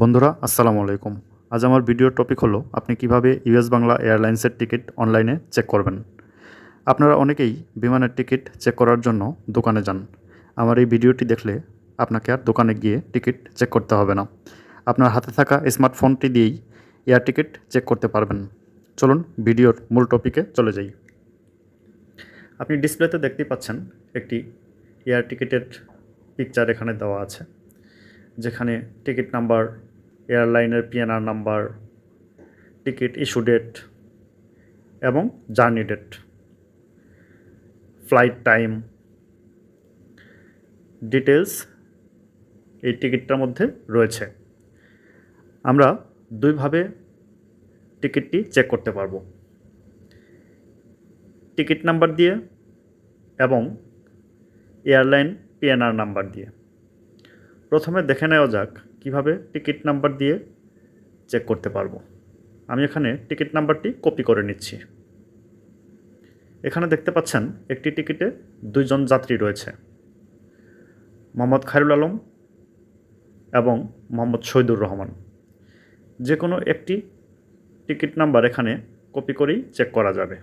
বন্ধুরা, আসসালামু আলাইকুম। আজ আমার ভিডিওর টপিক হলো, আপনি কীভাবে ইউএস বাংলা এয়ারলাইন্সের টিকিট অনলাইনে চেক করবেন। আপনারা অনেকেই বিমানের টিকিট চেক করার জন্য দোকানে যান। আমার এই ভিডিওটি দেখলে আপনাকে আর দোকানে গিয়ে টিকিট চেক করতে হবে না। আপনার হাতে থাকা স্মার্টফোনটি দিয়েই এয়ার টিকিট চেক করতে পারবেন। চলুন ভিডিওর মূল টপিকে চলে যাই। আপনি ডিসপ্লেতে দেখতেই পাচ্ছেন একটি এয়ার টিকিটের পিকচার এখানে দেওয়া আছে, যেখানে ticket number এয়ারলাইনের PNR number, ticket issue date, এবং journey date. Flight time. Details এই টিকিটটার মধ্যে রয়েছে। আমরা দুইভাবে টিকিটটি চেক করতে পারব। টিকিট নাম্বার দিয়ে এবং এয়ারলাইন পিএনআর নাম্বার দিয়ে। প্রথমে দেখে নেওয়া যাক কীভাবে টিকিট নাম্বার দিয়ে চেক করতে পারব। আমি এখানে টিকিট নাম্বারটি কপি করে নিচ্ছি। এখানে দেখতে পাচ্ছেন একটি টিকিটে দুইজন যাত্রী রয়েছে। মোহাম্মদ খায়রুল আলম এবং মোহাম্মদ শহীদুর রহমান। যে কোনো একটি টিকিট নাম্বার এখানে কপি করেই চেক করা যাবে।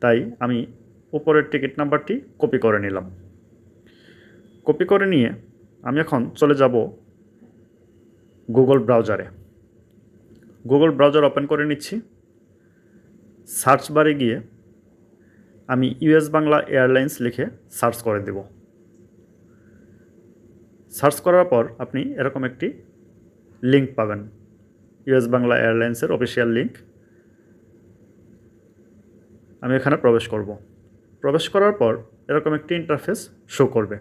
তাই আমি উপরের টিকিট নাম্বারটি কপি করে নিলাম। কপি করে নিয়ে আমি এখন চলে যাব গুগল ব্রাউজারে গুগল ব্রাউজার ওপেন করে নিচ্ছি। সার্চ বারে গিয়ে আমি ইউএস বাংলা এয়ারলাইন্স লিখে সার্চ করে দেব। সার্চ করার পর আপনি এরকম একটি লিঙ্ক পাবেন। ইউএস বাংলা এয়ারলাইন্সের অফিসিয়াল লিঙ্ক আমি এখানে প্রবেশ করব। প্রবেশ করার পর এরকম একটি ইন্টারফেস শো করবে।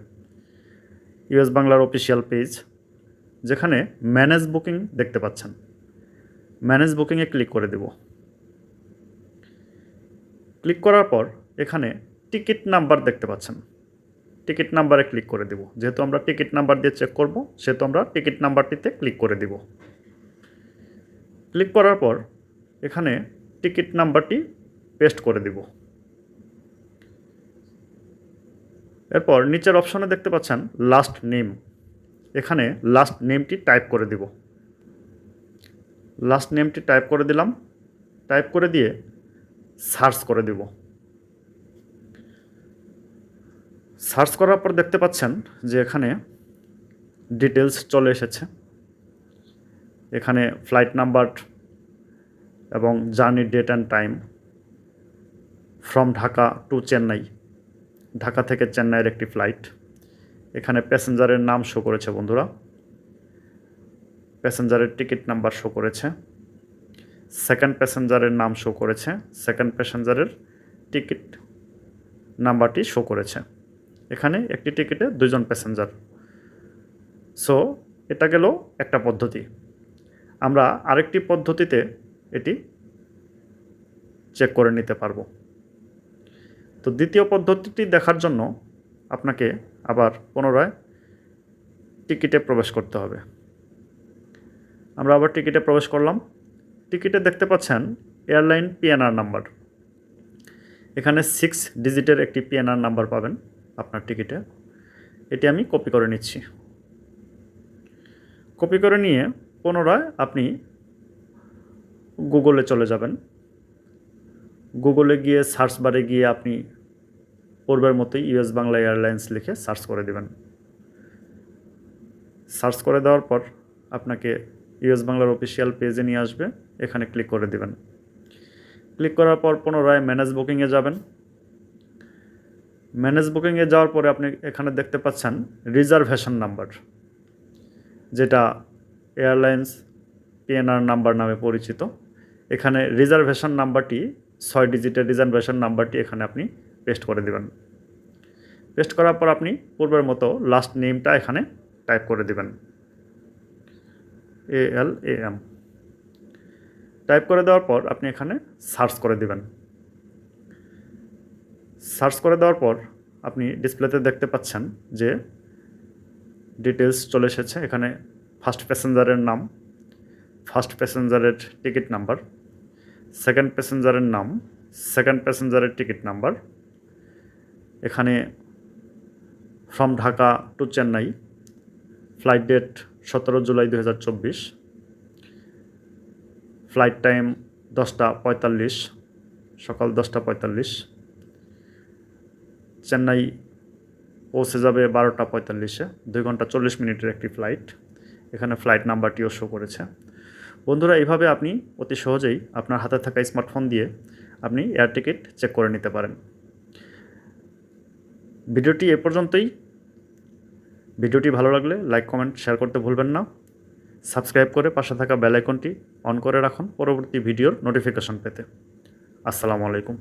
ইউএস বাংলার অফিসিয়াল পেজ যেখানে ম্যানেজ বুকিং দেখতে পাচ্ছেন। ম্যানেজ বুকিংয়ে ক্লিক করে দেব। ক্লিক করার পর এখানে টিকিট নাম্বার দেখতে পাচ্ছেন। টিকিট নাম্বারে ক্লিক করে দেব। যেহেতু আমরা টিকিট নাম্বার দিয়ে চেক করব, সেহেতু আমরা টিকিট নাম্বারটিতে ক্লিক করে দেব। ক্লিক করার পর এখানে টিকিট নাম্বারটি পেস্ট করে দেব। এরপর নিচের অপশনে দেখতে পাচ্ছেন লাস্ট নেম এখানে লাস্ট নেমটি টাইপ করে দিব। লাস্ট নেমটি টাইপ করে দিলাম। টাইপ করে দিয়ে সার্চ করে দেব। সার্চ করার পর দেখতে পাচ্ছেন যে এখানে ডিটেলস চলে এসেছে। এখানে ফ্লাইট নাম্বার এবং journey date and time from Dhaka to Chennai. Dhaka থেকে চেন্নাইয়ের একটি ফ্লাইট এখানে প্যাসেঞ্জারের নাম শো করেছে বন্ধুরা। প্যাসেঞ্জারের টিকিট নাম্বার শো করেছে। সেকেন্ড প্যাসেঞ্জারের নাম শো করেছে। সেকেন্ড প্যাসেঞ্জারের টিকিট নাম্বারটি শো করেছে। এখানে একটি টিকিটে দুজন প্যাসেঞ্জার। সো, এটা গেল একটা পদ্ধতি। আমরা আরেকটি পদ্ধতিতে এটি চেক করে নিতে পারব। তো দ্বিতীয় পদ্ধতিটি দেখার জন্য আপনাকে আবার পুনরায় টিকিটে প্রবেশ করতে হবে। আমরা আবার টিকিটে প্রবেশ করলাম। টিকিটে দেখতে পাচ্ছেন এয়ারলাইন পিএনআর নাম্বার। এখানে সিক্স ডিজিটের একটি পিএনআর নাম্বার পাবেন আপনার টিকিটে। এটি আমি কপি করে নিচ্ছি। কপি করে নিয়ে পুনরায় আপনি গুগলে চলে যাবেন। গুগলে গিয়ে সার্চ বারে গিয়ে আপনি পূর্বের মতোই ইউএস বাংলা এয়ারলাইন্স লিখে সার্চ করে দেবেন। সার্চ করে দেওয়ার পর আপনাকে ইউএস বাংলার অফিসিয়াল পেজে নিয়ে আসবে, এখানে ক্লিক করে দেবেন। ক্লিক করার পর পুনরায় ম্যানেজ বুকিংয়ে যাবেন। ম্যানেজ বুকিংয়ে যাওয়ার পরে আপনি এখানে দেখতে পাচ্ছেন রিজার্ভেশন নাম্বার, যেটা এয়ারলাইন্স পিএনআর নাম্বার নামে পরিচিত। এখানে রিজার্ভেশন নাম্বারটি, ছয় ডিজিটের রিজার্ভেশন নাম্বারটি এখানে আপনি পেস্ট করে দেবেন। পেস্ট করার পর আপনি পূর্বের মতো লাস্ট নেমটা এখানে টাইপ করে দেবেন। এ এল এ এম টাইপ করে দেওয়ার পর আপনি এখানে সার্চ করে দেবেন। সার্চ করে দেওয়ার পর আপনি ডিসপ্লেতে দেখতে পাচ্ছেন যে ডিটেলস চলে এসেছে। এখানে ফার্স্ট প্যাসেঞ্জারের নাম ফার্স্ট প্যাসেঞ্জারের টিকিট নাম্বার সেকেন্ড প্যাসেঞ্জারের নাম সেকেন্ড প্যাসেঞ্জারের টিকিট নাম্বার এখানে from Dhaka to Chennai flight date সতেরো জুলাই দু হাজার চব্বিশ ফ্লাইট টাইম দশটা পঁয়তাল্লিশ, সকাল দশটা পঁয়তাল্লিশ, চেন্নাই পৌঁছে যাবে বারোটা পঁয়তাল্লিশে, দুই ঘণ্টা চল্লিশ মিনিটের একটি ফ্লাইট এখানে ফ্লাইট নাম্বারটিও শো করেছে। বন্ধুরা, এইভাবে আপনি অতি সহজেই আপনার হাতে থাকা স্মার্টফোন দিয়ে আপনি এয়ার টিকিট চেক করে নিতে পারেন। ভিডিওটি এ পর্যন্তই। ভিডিওটি ভালো লাগলে লাইক, কমেন্ট, শেয়ার করতে ভুলবেন না। সাবস্ক্রাইব করে পাশে থাকা বেল আইকনটি অন করে রাখুন পরবর্তী ভিডিওর নোটিফিকেশন পেতে। আসসালামু আলাইকুম।